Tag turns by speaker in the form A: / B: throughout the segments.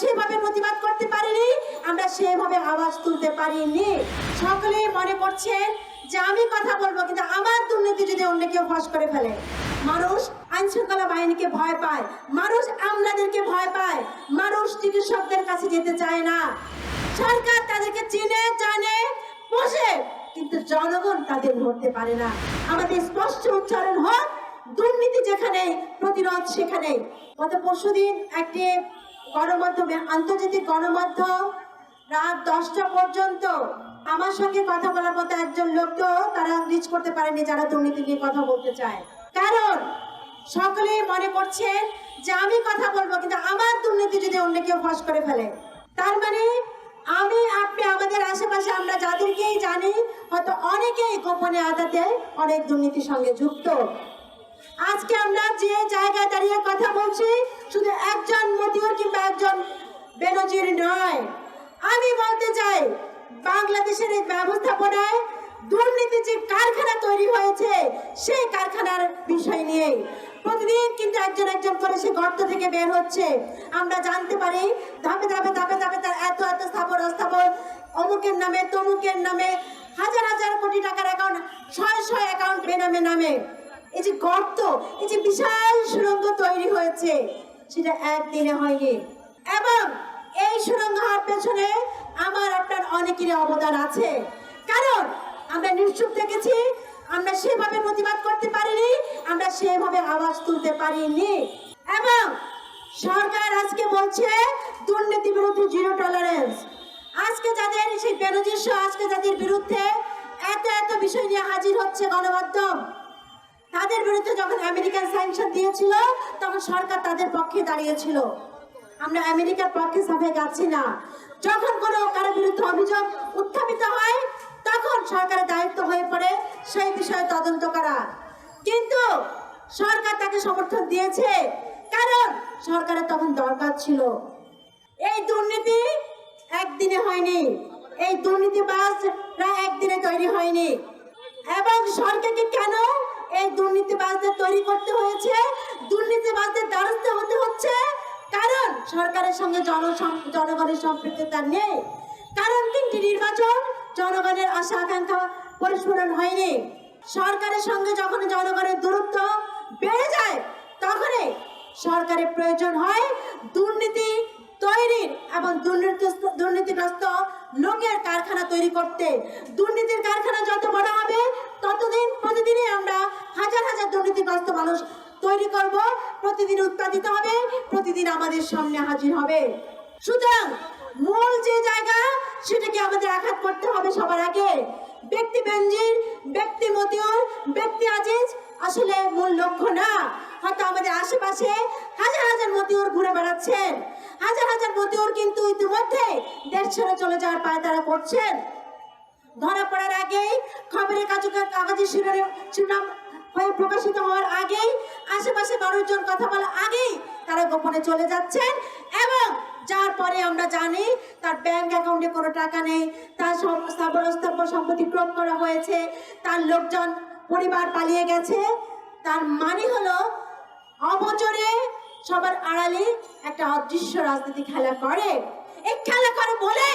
A: সেভাবে প্রতিবাদ করতে পারিনি, আমরা সেভাবে আওয়াজ তুলতে পারিনি। সকলে মনে করছেন যে আমি কথা বলব, কিন্তু আমার দুর্নীতি যদি অন্য কেউ ফাঁস করে ফেলে। মানুষ আইন শৃঙ্খলা বাহিনীকে ভয় পায়, মানুষ আমলাদেরকে ভয় পায়, মানুষ চিকিৎসকদের কাছে যেতে চায় না। সরকার তাদেরকে চিনে, জানে বসে কিন্তু জনগণ তাদের ধরতে পারে না। আমাদের স্পষ্ট উচ্চারণ হোক, দুর্নীতি যেখানে, প্রতিরোধ সেখানে। গত পরশুদিন একটি গণমাধ্যমে, আন্তর্জাতিক গণমাধ্যম রাত দশটা পর্যন্ত আমার সঙ্গে কথা বলার মতো একজন লোক তো তারা রিচ করতে পারেনি যারা দুর্নীতি নিয়ে কথা বলতে চায়। কারণ সকলেই মনে করছেন যে আমি কথা বলব, কিন্তু আমার দুর্নীতি যদি অন্য কেউ ফাঁস করে ফেলে, তার মানে আমি আপনি আমাদের আশেপাশে আমরা যাদেরকেই জানি, হয়তো অনেকেই গোপনে আদাতে অনেক দুর্নীতির সঙ্গে যুক্ত। আজকে আমরা যে জায়গায় দাঁড়িয়ে কথা বলছি শুধু একজন মতিউর কিংবা একজন বেনজির নয়। আমি বলতে চাই, বাংলাদেশের এই ব্যবস্থাপনায় দুর্নীতি যে কারখানা তৈরি হয়েছে, সেই কারখানার বিষয় নিয়ে। প্রতিদিন কিন্তু একজন একজন করে সে গর্ত থেকে বের হচ্ছে। আমরা জানতে পারি, ধাপে ধাপে ধাপে ধাপে তার এত এত স্থাপন, অস্থাপন, অমুকের নামে, তমুকের নামে, হাজার হাজার কোটি টাকার অ্যাকাউন্ট ছয় ছয় অ্যাকাউন্ট বেনামে নামে। এই যে গর্ত, এই যে বিশাল সুড়ঙ্গ তৈরি হয়েছে। সেটা একদিনে হয়নি। এবং এই সুড়ঙ্গ হওয়ার পেছনে আমার আপনার অনেকেরই অবদান আছে। কারণ আমরা নিশ্চুপ দেখেছি, আমরা সেভাবে প্রতিবাদ করতে পারিনি, আমরা সেভাবে আওয়াজ তুলতে পারিনি। এবং সরকার আজকে বলছে, দুর্নীতি বিরুদ্ধে জিরো টলারেন্স আজকে যাদের সেই বেনজির সহ আজকে যাদের বিরুদ্ধে এত এত বিষয় নিয়ে হাজির হচ্ছে গণমাধ্যম তাদের বিরুদ্ধে যখন আমেরিকান স্যাংশন দিয়েছিল, তখন সরকার তাদের পক্ষে দাঁড়িয়েছিল। আমরা আমেরিকার পক্ষে সাফে যাচ্ছি না। যখন কোনো কারও বিরুদ্ধে অভিযোগ উত্থাপিত হয়, তখন সরকারের দায়িত্ব হয়ে পড়ে সেই বিষয়ে তদন্ত করা। কিন্তু সরকার তাকে সমর্থন দিয়েছে, কারণ সরকারের তখন দরকার ছিল। এই দুর্নীতি একদিনে হয়নি। এই দুর্নীতিবাজরা একদিনে তৈরি হয়নি। এবং সরকারকে কেন এই দুর্নীতিবাজদের তৈরি করতে হয়েছে, দুর্নীতিবাজদের দ্বারস্থ হতে হচ্ছে। কারণ সরকারের সঙ্গে জনগণের সম্পৃক্ততা নেই। কারণ তিনটি নির্বাচন, জনগণের আশা আকাঙ্ক্ষা পরিস্ফুরণ হয়নি। সরকারের সঙ্গে যখন জনগণের দূরত্ব বেড়ে যায়, তখনই সরকারের প্রয়োজন হয় দুর্নীতি তৈরির এবং দুর্নীতিগ্রস্ত দুর্নীতিগ্রস্ত লোকের কারখানা তৈরি করতে। দুর্নীতির কারখানা যত বড় হবে, ততদিন প্রতিদিনই আমরা হাজার হাজার দুর্নীতিগ্রস্ত মানুষ তৈরি করব। প্রতিদিন উৎপাদিত হবে, প্রতিদিন আমাদের সামনে হাজির হবে। সুতরাং মূল যে জায়গা, সেটাকে আমাদের আঘাত করতে হবে সবার আগে। ব্যক্তি বেঞ্জির, ব্যক্তি মতিউর, ব্যক্তি আজিজ, আসলে মূল লক্ষ্য না। হয়তো আমাদের আশেপাশে হাজার হাজার মতিউর ঘুরে বেড়াচ্ছেন। হাজার হাজার মতিউর কিন্তু ইতিমধ্যে দেশ ছেড়ে চলে যাওয়ার পায় তারা করছেন ধরা পড়ার আগেই, খবরের কাগজের শিরোনাম শিরোনাম হয়ে প্রকাশিত হওয়ার আগেই, আশেপাশে মানুষজন কথা বলার আগেই তারা গোপনে চলে যাচ্ছেন এবং যার পরে আমরা জানি তার ব্যাংক অ্যাকাউন্টে কোনো টাকা নেই, তার স্থাবর সম্পত্তি ক্রম করা হয়েছে, তার লোকজন পরিবার পালিয়ে গেছে, তার মানে হলো অবচরে সবার আড়ালে একটা অদৃশ্য রাজনীতি খেলা করে। এই খেলা করে বলে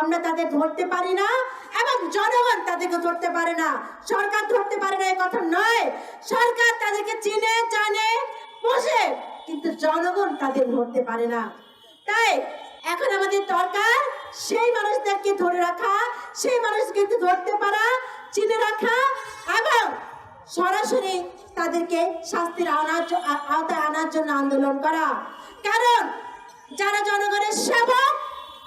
A: আমরা তাদের ধরতে পারি না এবং জনগণ তাদেরকে ধরতে পারে না। সরকার ধরতে পারে না এই কথা নয়। সরকার তাদেরকে চিনে, জানে বসে কিন্তু জনগণ তাদের ধরতে পারে না। তাই এখন আমাদের দরকার সেই মানুষদেরকে ধরে রাখা, সেই মানুষকে ধরতে পারা, চিনে রাখা এবং সরাসরি তাদেরকে শাস্তির আনার আওতায় আনার জন্য আন্দোলন করা। কারণ যারা জনগণের সেবক,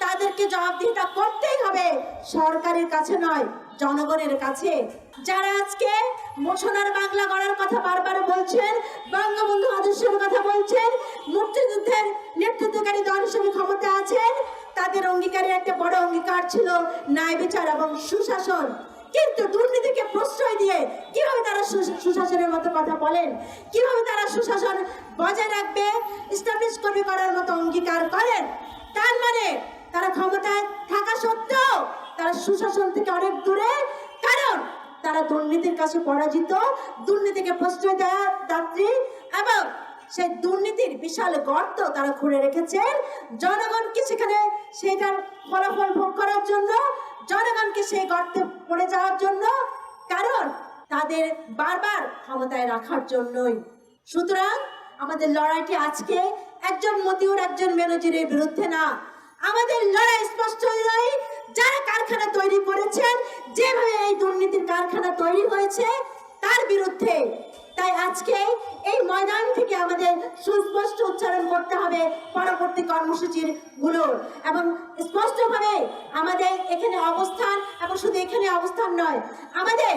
A: তাদেরকে জবাবদিহিতা করতেই হবে। সরকারের কাছে নয়, জনগণের কাছে। যারা আজকে মোশনার বাংলা গড়ার কথা বারবার বলছেন, বঙ্গবন্ধু আদর্শের কথা বলছেন, মুক্তিযুদ্ধের নেতৃত্বকারী দল হিসেবে ক্ষমতা আছেন, তাদের অঙ্গীকারের একটা বড় অঙ্গীকার ছিল ন্যায় বিচার এবং সুশাসন। কিন্তু দুর্নীতিকে প্রশ্রয় দিয়ে কীভাবে তারা সুশাসনের মতো কথা বলেন? কীভাবে তারা সুশাসন বজায় রাখবে? স্টাবলিশ করবে করার মতো অঙ্গীকার করেন? তার মানে তারা ক্ষমতায় থাকা সত্ত্বেও তারা সুশাসন থেকে অনেক দূরে। কারণ তারা দুর্নীতির কাছে পরাজিত, দুর্নীতিকে প্রশ্রয় দেওয়া দাত্রী এবং সেই দুর্নীতির বিশাল গর্ত তারা খুঁড়ে রেখেছেন। জনগণকে সেখানে সেটার ফলাফল ভোগ করার জন্য, জনগণকে সেই গর্তে পড়ে যাওয়ার জন্য, কারণ তাদের বারবার ক্ষমতায় রাখার জন্যই। সুতরাং আমাদের লড়াইটি আজকে একজন মতিউর, একজন মেনজিরের বিরুদ্ধে না। আমাদের লড়াই স্পষ্ট নয়, যারা কারখানা তৈরি করেছেন, যেভাবে এই দুর্নীতির কারখানা তৈরি হয়েছে, তার বিরুদ্ধে তাই আজকে এই ময়দান থেকে আমাদের সুস্পষ্ট উচ্চারণ করতে হবে পরবর্তী কর্মসূচিরগুলোর এবং স্পষ্টভাবে আমাদের এখানে অবস্থান, এবং শুধু এখানে অবস্থান নয়, আমাদের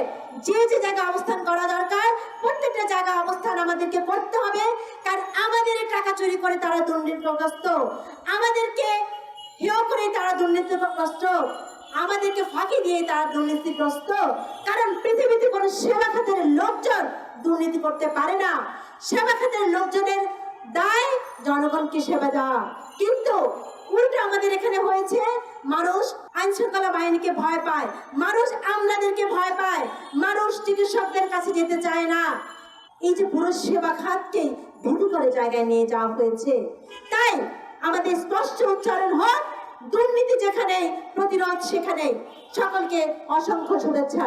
A: যে যে জায়গায় অবস্থান করা দরকার, প্রত্যেকটা জায়গা অবস্থান আমাদেরকে করতে হবে, কারণ আমাদের টাকা চুরি করে তারা দুর্নীতিগ্রস্ত। আমাদেরকে হেয় করে তারা দুর্নীতিগ্রস্ত। আমাদেরকে ফাঁকি দিয়ে তারা দুর্নীতিগ্রস্ত। পৃথিবীতে কোনো সেবা খাতের লোকজন দুর্নীতি করতে পারে না। সেবা খাতের লোকজনের দায় জনগণকে সেবা দেওয়া। কিন্তু উল্টো আমাদের এখানে হয়েছে, মানুষ আইন শৃঙ্খলা বাহিনীকে ভয় পায়, মানুষ আমলাদেরকে ভয় পায়, মানুষ চিকিৎসকদের কাছে যেতে চায় না। এই যে পুরো সেবা খাতকে ভীতি করে জায়গায় নিয়ে যাওয়া হয়েছে। তাই আমাদের স্পষ্ট উচ্চারণ হোক দুর্নীতি যেখানে প্রতিরোধ সেখানে সকলকে অসংখ্য শুভেচ্ছা।